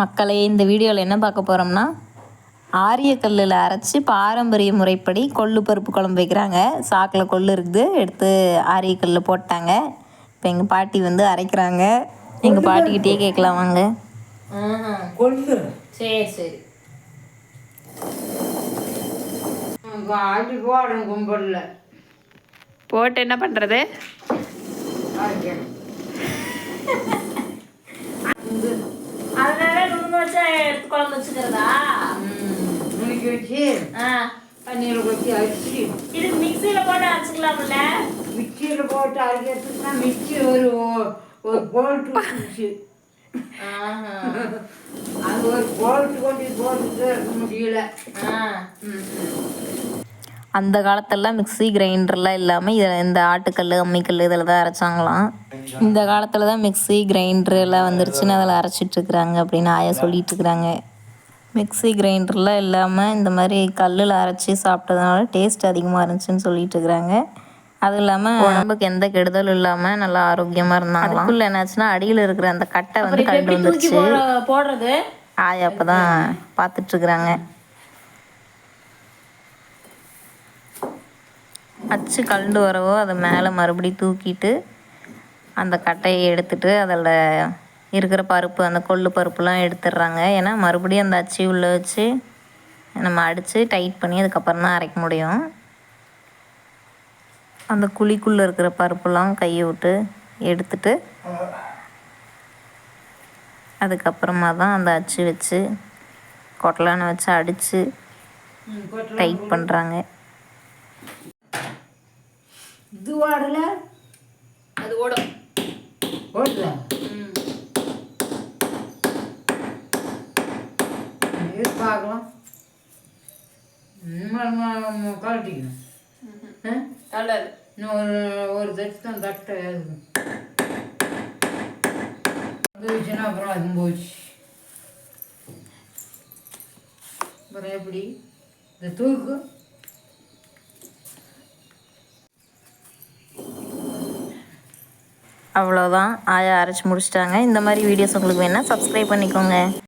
மக்களே இந்த வீடியோவில் என்ன பார்க்க போகிறோம்னா ஆரியக்கல்லில் அரைச்சி பாரம்பரிய முறைப்படி கொள்ளு பருப்பு குழம்பு வைக்கிறாங்க. சாக்கில் கொள்ளு இருக்குது எடுத்து ஆரியக்கல்லில் போட்டாங்க. இப்போ எங்கள் பாட்டி வந்து அரைக்கிறாங்க. எங்கள் பாட்டிக்கிட்டே கேட்கலாம் வாங்க. கொள்ளு. சரி சரி. போட்டு என்ன பண்ணுறது குழம்பு வச்சுக்கிறதா? நுணுக்கி வச்சு. ஆ. தண்ணியில் கொட்டி அரிசி இது மிக்சியில் போட்டு அரைச்சிக்கலாம்ல? மிக்சியில் போட்டு அரைக்கிறதுக்குனா மிக்சி ஒரு ஒரு போல்ட்டு வச்சு அது ஒரு போல்ட்டு கொண்டு போட்டுட்டு இருக்க முடியல. அந்த காலத்துலலாம் மிக்ஸி கிரைண்டர்லாம் இல்லாமல் இதில் இந்த ஆட்டுக்கல் அம்மிக்கல் இதில் தான் அரைச்சாங்களாம். இந்த காலத்தில் தான் மிக்ஸி கிரைண்டர் எல்லாம் வந்துருச்சுன்னு அதில் அரைச்சிட்ருக்குறாங்க அப்படின்னு ஆயா சொல்லிட்டு இருக்கிறாங்க. மிக்ஸி கிரைண்டர்லாம் இல்லாமல் இந்த மாதிரி கல்லில் அரைச்சி சாப்பிட்டதுனால டேஸ்ட் அதிகமாக இருந்துச்சுன்னு சொல்லிட்டு இருக்கிறாங்க. அதுவும் இல்லாமல் உடம்புக்கு எந்த கெடுதலும் இல்லாமல் நல்லா ஆரோக்கியமாக இருந்தாங்க அதுக்குள்ள என்னாச்சுன்னா அடியில் இருக்கிற அந்த கட்டை வந்து கண்டு வந்துருச்சு போடுறது? ஆயா அப்போ தான் பார்த்துட்ருக்குறாங்க அச்சு கலண்டு வரவோ அதை மேலே மறுபடி தூக்கிட்டு அந்த கட்டையை எடுத்துட்டு அதில் இருக்கிற பருப்பு அந்த கொள்ளு பருப்புலாம் எடுத்துடுறாங்க. ஏன்னா மறுபடியும் அந்த அச்சு உள்ளே வச்சு நம்ம அடித்து டைட் பண்ணி அதுக்கப்புறம் தான் அரைக்க முடியும். அந்த குழிக்குள்ளே இருக்கிற பருப்புலாம் கையை விட்டு எடுத்துட்டு அதுக்கப்புறமா தான் அந்த அச்சு வச்சு கொட்டலான வச்சு அடித்து. டைட் பண்ணுறாங்க இது வாடல? அது ஓடும். ஓடுதா இது பார்க்கலாம் கழட்டிக்கணும்? நல்லது இன்னும் ஒரு ஒரு தட்டு தான் தட்டை இருக்கும் போச்சுன்னா அப்புறம் அதுவும் போச்சு அப்புறம் எப்படி இந்த தூக்கு அவ்வளோதான் ஆயா அரைச்சி முடிச்சிட்டாங்க. இந்த மாதிரி வீடியோஸ் உங்களுக்கு வேணால் சப்ஸ்கிரைப் பண்ணிக்கோங்க.